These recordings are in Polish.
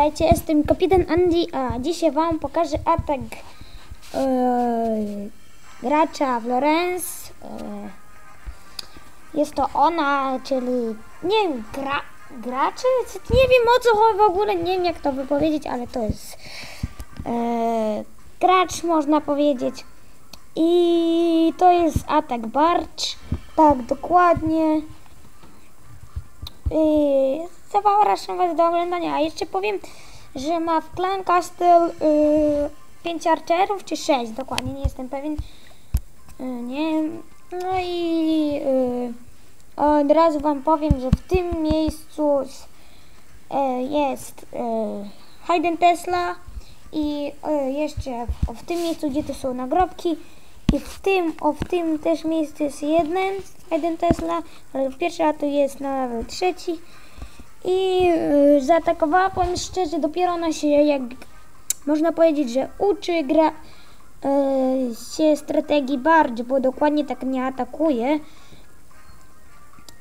Witajcie, jestem kapitan Andy, a dzisiaj wam pokażę atak gracza Florence. Jest to ona, czyli nie wiem, gra, graczy? Nie wiem o co chodzi w ogóle, nie wiem jak to wypowiedzieć, ale to jest gracz można powiedzieć. I to jest atak Barcz, tak dokładnie. Yy, zapraszam Was do oglądania. A jeszcze powiem, że ma w Clan Castle yy, 5 archerów, czy 6, dokładnie, nie jestem pewien. Yy, nie No i yy, od razu Wam powiem, że w tym miejscu yy, jest yy, Hayden Tesla i yy, jeszcze w, w tym miejscu, gdzie to są nagrobki. I w tym, o w tym też miejscu jest jeden, jeden Tesla, ale pierwszy a tu jest na level trzeci. I yy, zaatakowała, powiem szczerze, dopiero ona się jak można powiedzieć, że uczy, gra yy, się strategii bardziej, bo dokładnie tak nie atakuje.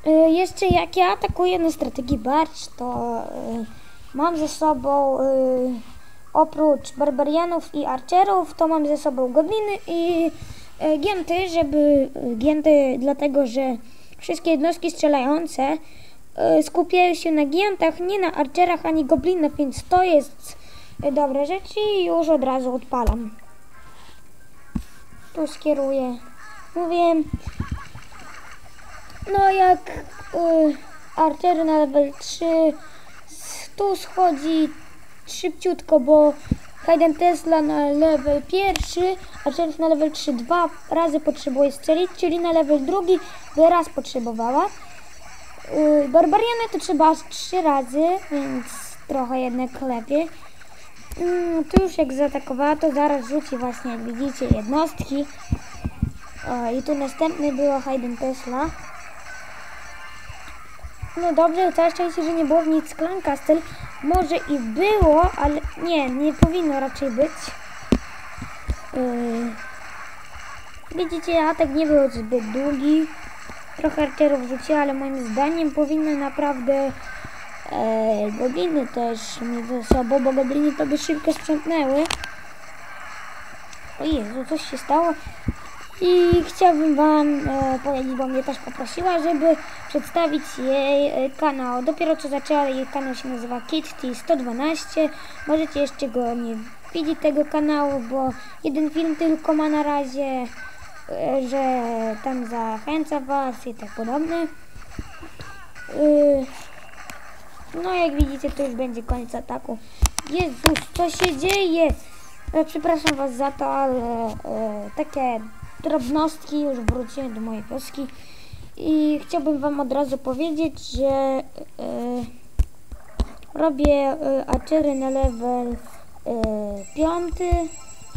Yy, jeszcze jak ja atakuję na strategii barcz, to yy, mam ze sobą oprócz barbarianów i archerów, to mam ze sobą gobliny i gięty, żeby gięty dlatego, że wszystkie jednostki strzelające skupiają się na giętach, nie na archerach ani goblinach, więc to jest e, dobra rzecz i już od razu odpalam. Tu skieruję. Mówię, no jak y, archery na level 3 s- tu schodzi szybciutko, bo Hayden Tesla na level pierwszy, a na level 3 dwa razy potrzebuje strzelić, czyli na level drugi by raz potrzebowała. Yy, Barbariany to trzeba aż trzy razy, więc trochę jednak lepiej. Yy, tu już jak zaatakowała, to zaraz rzuci właśnie, jak widzicie, jednostki. O, I tu następny było Hayden Tesla. No dobrze, całe szczęście, że nie było w nic Clan Castle. Może i było, ale nie, nie powinno raczej być. Yy. Widzicie, atak nie był zbyt długi. Trochę archerów rzuciła, ale moim zdaniem powinny naprawdę e, gobliny też mieć ze sobą, bo gobliny to by szybko sprzątnęły. O Jezu, coś się stało. I chciałbym Wam e, powiedzieć, bo mnie też poprosiła, żeby przedstawić jej e, kanał. Dopiero co zaczęła, jej kanał się nazywa KitT112. Możecie jeszcze go nie widzieć tego kanału, bo jeden film tylko ma na razie, że tam zachęca Was i tak podobne. Y, no jak widzicie, to już będzie koniec ataku. Jezus, co się dzieje? E, Przepraszam Was za to, ale e, takie drobnostki, już wróciłem do mojej wioski i chciałbym Wam od razu powiedzieć, że e, robię Achery na level 5,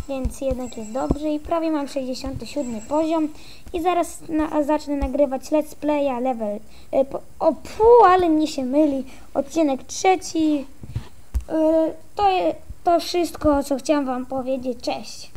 więc jednak jest dobrze i prawie mam 67 poziom i zaraz na, zacznę nagrywać let's playa level e, po, o pół, ale mnie się myli, odcinek trzeci. E, to, to wszystko, co chciałam Wam powiedzieć. Cześć!